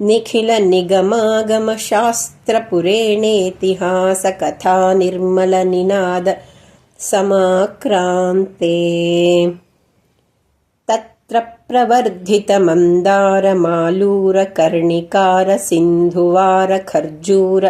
विश्वम्भरामरवर्गनिर्गळत्सत्सम्भ्रम पुङ्खानुपुङ्ख निरन्तर पठ्यमाण निखिलनिगमागमशास्त्रपुरेणेतिहासकथा निर्मलनिनाद समाक्रान्ते तत्र प्रवर्धितमन्दारमालूरकर्णिकार सिन्धुवार खर्जूर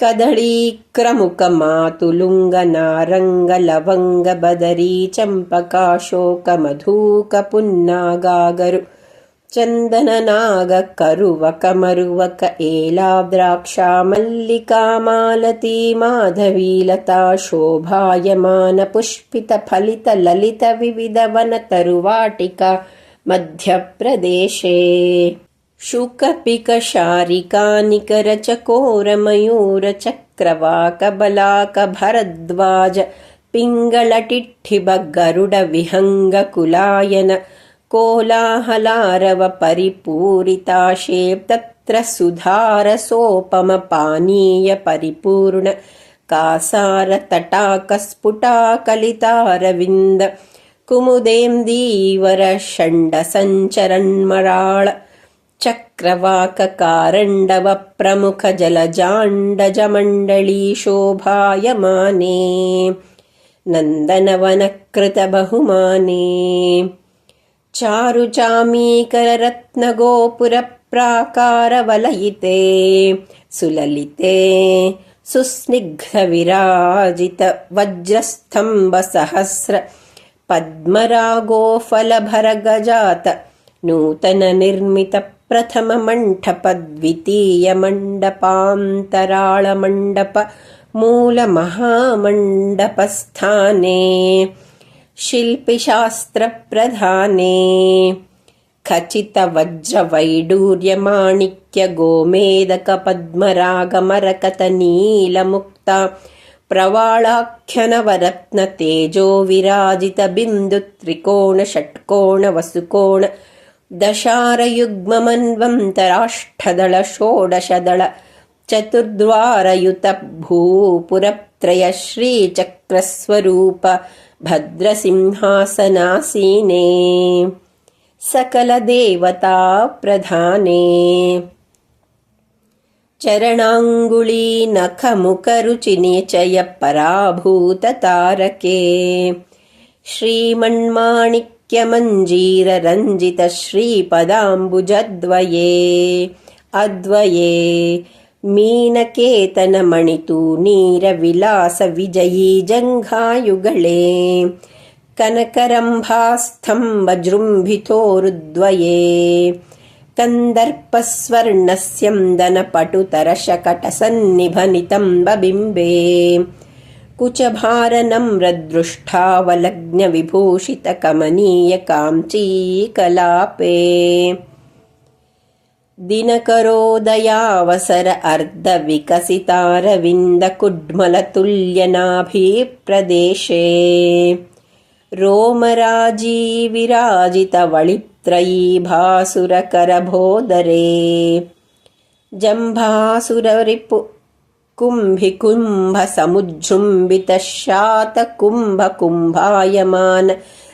कोविदार जम्बीर जम्बूनिम्ब कदम्बोदुम्बर रसाल तमाल तक्कोळहिन्ताळ नाळिकेर कदळीक्रमुक मातुलुङ्ग नारङ्ग लवङ्ग बदरी चम्पकाशोक मधूक पुन्नागागरु चन्दन नाग करुवक मरुवक एला द्राक्षा मल्लिका मालती माधवी लता शोभायमान पुष्पित फलित ललित विविध वन तरुवाटिका मध्यप्रदेशे शुकपिकशारिकानिकरचकोरमयूरचक्रवाकबलाकभरद्वाज पिङ्गलटिठिबगरुडविहङ्गकुलायन कोलाहलारव परिपूरिताशे तत्र सुधारसोपमपानीय परिपूर्ण कासारतटाकस्फुटाकलितारविन्द कुमुदेन्दीवर षण्डसञ्चरन्मराळ चक्रवाककारण्डवप्रमुखजलजाण्डजमण्डली शोभायमाने नन्दनवनकृतबहुमाने चारुचामीकररत्नगोपुरप्राकारवलयिते सुललिते सुस्निग्धविराजितवज्रस्तम्भसहस्र पद्मरागोफलभरगजात नूतननिर्मित प्रथममण्डपद्वितीयमण्डपान्तराळमण्डप मूलमहामण्डपस्थाने शिल्पिशास्त्रप्रधाने खचितवज्रवैडूर्यमाणिक्यगोमेदकपद्मरागमरकतनीलमुक्ता प्रवाळाख्यनवरत्नतेजो विराजितबिन्दुत्रिकोणषट्कोणवसुकोण दशारयुग्ममन्वन्तराष्ठदळ षोडशदळ चतुर्द्वारयुतभूपुरत्रय श्रीचक्रस्वरूप भद्रसिंहासनासीने। सकलदेवता प्रधाने चरणाङ्गुलीनखमुखरुचिनिचय पराभूततारके श्रीमण्माणि श्रीपदाम्बुजद्वये अद्वये मीनकेतनमणितु नीरविलासविजयी जङ्घायुगळे कनकरम्भास्तम्भजृम्भितोरुद्वये कन्दर्पस्वर्णस्यन्दनपटुतरशकटसन्निभनितम्बबिम्बे कुचभारनम्रदृष्टावलग्नविभूषितकमनीयकाञ्चीकलापे दिनकरोदयावसर अर्धविकसितारविन्दकुड्मलतुल्यनाभिप्रदेशे रोमराजीविराजितवळित्रयी भासुरकरभोदरे जम्भासुररिपु कुम्भिकुम्भसमुज्जृम्बितशातकुम्भकुम्भायमान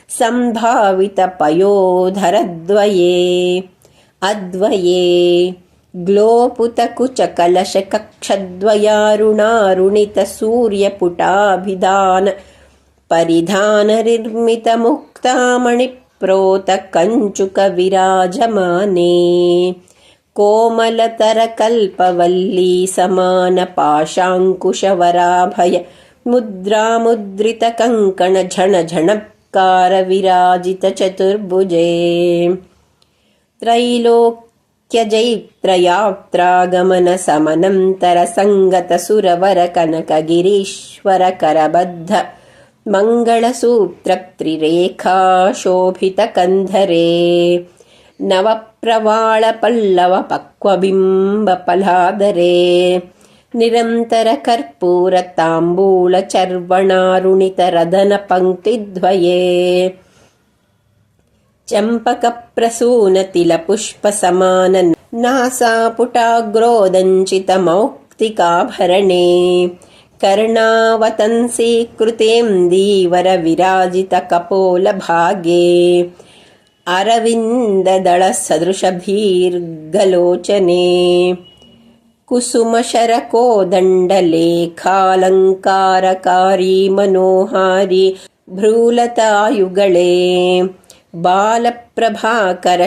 सम्भावितपयोधरद्वये। अद्वये। ग्लोपुतकुचकलशकक्षद्वयारुणारुणितसूर्यपुटाभिधान। परिधाननिर्मितमुक्तामणिप्रोतकञ्चुकविराजमाने कोमलतरकल्पवल्ली समानपाशाङ्कुशवराभय मुद्रामुद्रितकङ्कण झण झणकार विराजित चतुर्भुजे त्रैलोक्यजैत्रयात्रागमन समनन्तर सङ्गत सुरवर कनकगिरीश्वर करबद्ध मङ्गलसूत्रत्रिरेखा शोभितकन्धरे नवप्रवाळपल्लवपक्वबिम्बपलादरे निरन्तरकर्पूरताम्बूलचर्वणारुणितरदनपङ्क्तिद्वये चम्पकप्रसूनतिलपुष्पसमान नासापुटाग्रोदञ्चितमौक्तिकाभरणे कर्णावतंसीकृतेन्दीवरविराजितकपोलभागे अरविन्ददळसदृशभीर्गलोचने कुसुमशरकोदण्डलेखालङ्कारकारी मनोहारि भ्रूलतायुगळे बालप्रभाकर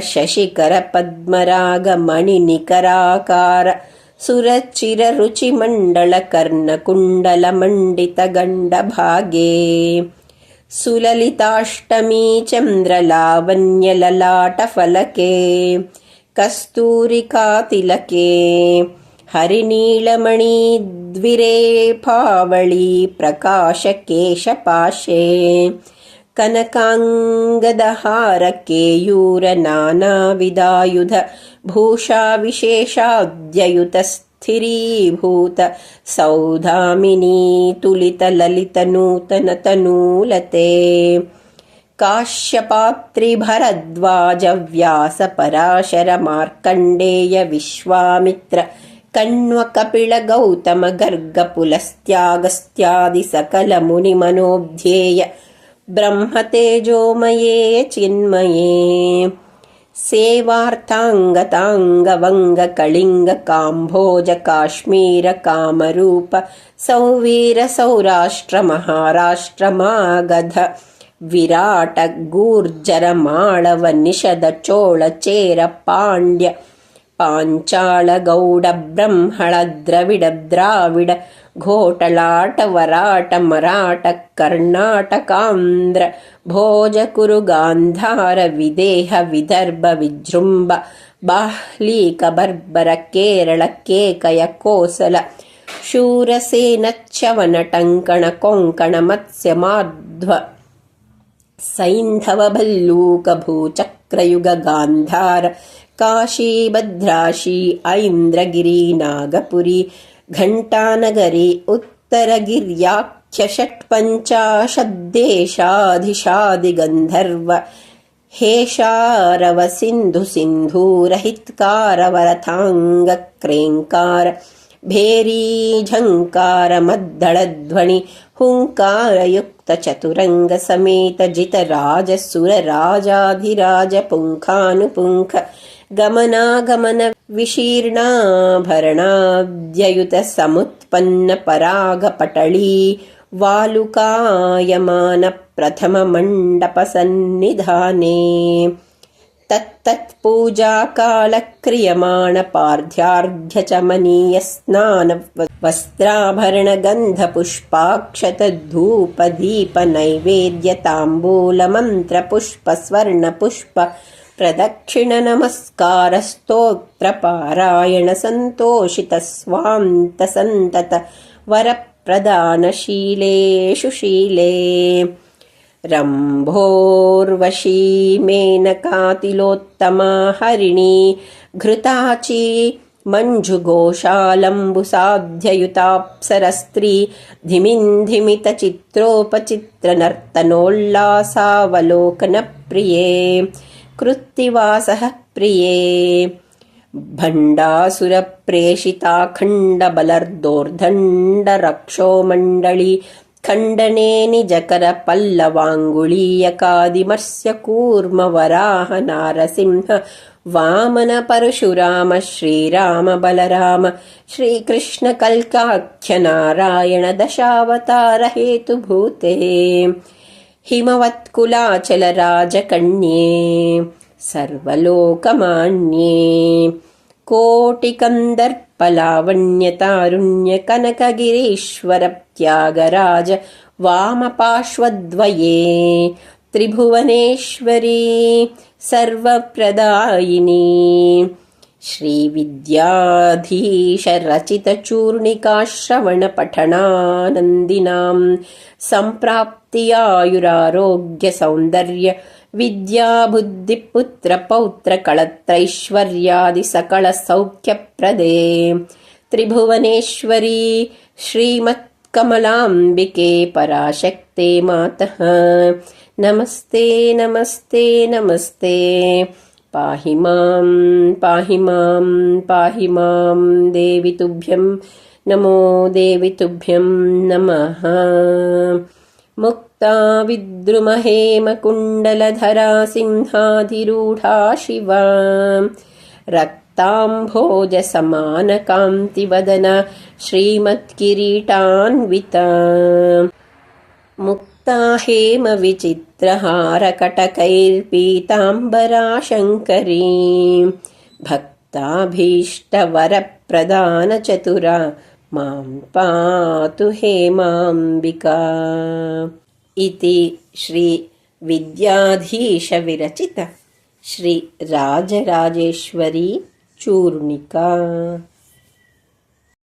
सुरचिररुचिमण्डलकर्णकुण्डलमण्डितगण्डभागे सुललिताष्टमी चन्द्रलावण्यललाटफलके कस्तूरिकातिलके हरिनीलमणिद्विरेफावळी प्रकाशकेशपाशे कनकाङ्गदहारकेयूरनानाविदायुध भूषाविशेषाद्ययुतस्थिरीभूत सौधामिनी तुलितललितनूतनतनूलते। काश्यपात्रिभरद्वाजव्यासपराशरमार्कण्डेय विश्वामित्र कण्वकपिलगौतमगर्गपुलस्त्यागस्त्यादि सकलमुनिमनोऽध्येय ब्रह्मतेजोमये चिन्मये सेवार्ताङ्गताङ्गवङ्गकलिङ्गकाम्भोजकाश्मीरकामरूप सौवीरसौराष्ट्रमहाराष्ट्रमागध विराटगूर्जरमाळवनिषदचोळचेरपाण्ड्य पाञ्चालगौडब्रह्मणद्रविडद्राविड घोटलाटवराटमराटकर्णाटकान्ध्र भोजकुरुगान्धारविदेहविदर्भविजृम्भ बाह्लीकबर्बरकेरळकेकयकोसल शूरसेनच्यवनटङ्कणकोङ्कणमत्स्यमाध्व सैन्धवभल्लूकभूचक्रयुगगान्धार काशीभद्राशी ऐन्द्रगिरी नागपुरी घण्टानगरी उत्तरगिर्याख्यषट्पञ्चाशद्देशाधिशादिगन्धर्व हेशारवसिन्धुसिन्धूरहित्कारवरथाङ्गक्रेङ्कार भेरीझङ्कारमद्दळध्वनि हुङ्कारयुक्तचतुरङ्गसमेतजितराजसुरराजाधिराजपुङ्खानुपुङ्ख गमनागमन विशीर्णाभरणाद्ययुतसमुत्पन्नपरागपटली वालुकायमानप्रथममण्डपसन्निधाने। तत्तत्पूजाकालक्रियमाणपार्ध्यार्घ्यचमनीयस्नान वस्त्राभरणगन्धपुष्पाक्षतधूपदीपनैवेद्यताम्बूलमन्त्रपुष्पस्वर्णपुष्प प्रदक्षिणनमस्कारस्तोत्रपारायणसन्तोषितस्वान्तसन्तत वरप्रदानशीलेषु शीले। रम्भोर्वशी मेनकातिलोत्तमा हरिणी घृताची मञ्जुघोषालम्बुसाध्ययुताप्सरस्त्री धिमिन्धिमितचित्रोपचित्रनर्तनोल्लासावलोकनप्रिये कृत्तिवासः प्रिये। भण्डासुरप्रेषिताखण्डबलर्दोर्दण्डरक्षोमण्डली खण्डने निजकरपल्लवाङ्गुलीयकादिमर्स्य कूर्मवराह नारसिंह वामन परशुराम श्रीराम बलराम श्रीकृष्णकल्काख्यनारायण दशावतार हेतुभूते हिमवत्कुलाचलराजकन्ये सर्वलोकमान्ये। कोटिकन्दर्पलावण्यतारुण्यकनकगिरीश्वरत्यागराज वामपार्श्वद्वये त्रिभुवनेश्वरी सर्वप्रदायिनी सम्प्राप्तियायुरारोग्यसौन्दर्य विद्याबुद्धिपुत्रपौत्रकळत्रैश्वर्यादिसकलसौख्यप्रदे त्रिभुवनेश्वरी श्रीमत्कमलाम्बिके पराशक्ते मातः। नमस्ते नमस्ते नमस्ते। पाहि मां पाहि मां पाहि मां देवि तुभ्यं नमो देवि तुभ्यं नमः मुक्ता विद्रुमहेमकुण्डलधरा सिंहाधिरूढा शिवा रक्ताम्भोजसमानकान्तिवदन श्रीमत्किरीटान्विता मुक्ता हेमविचित्रहारकटकैर्पीताम्बरा शङ्करी भक्ताभीष्टवरप्रदानचतुरा మాం పాతు హేమాంబికా ఇది శ్రీ విద్యాధీశ విరచిత శ్రీ రాజరాజేశ్వరి చూర్ణిక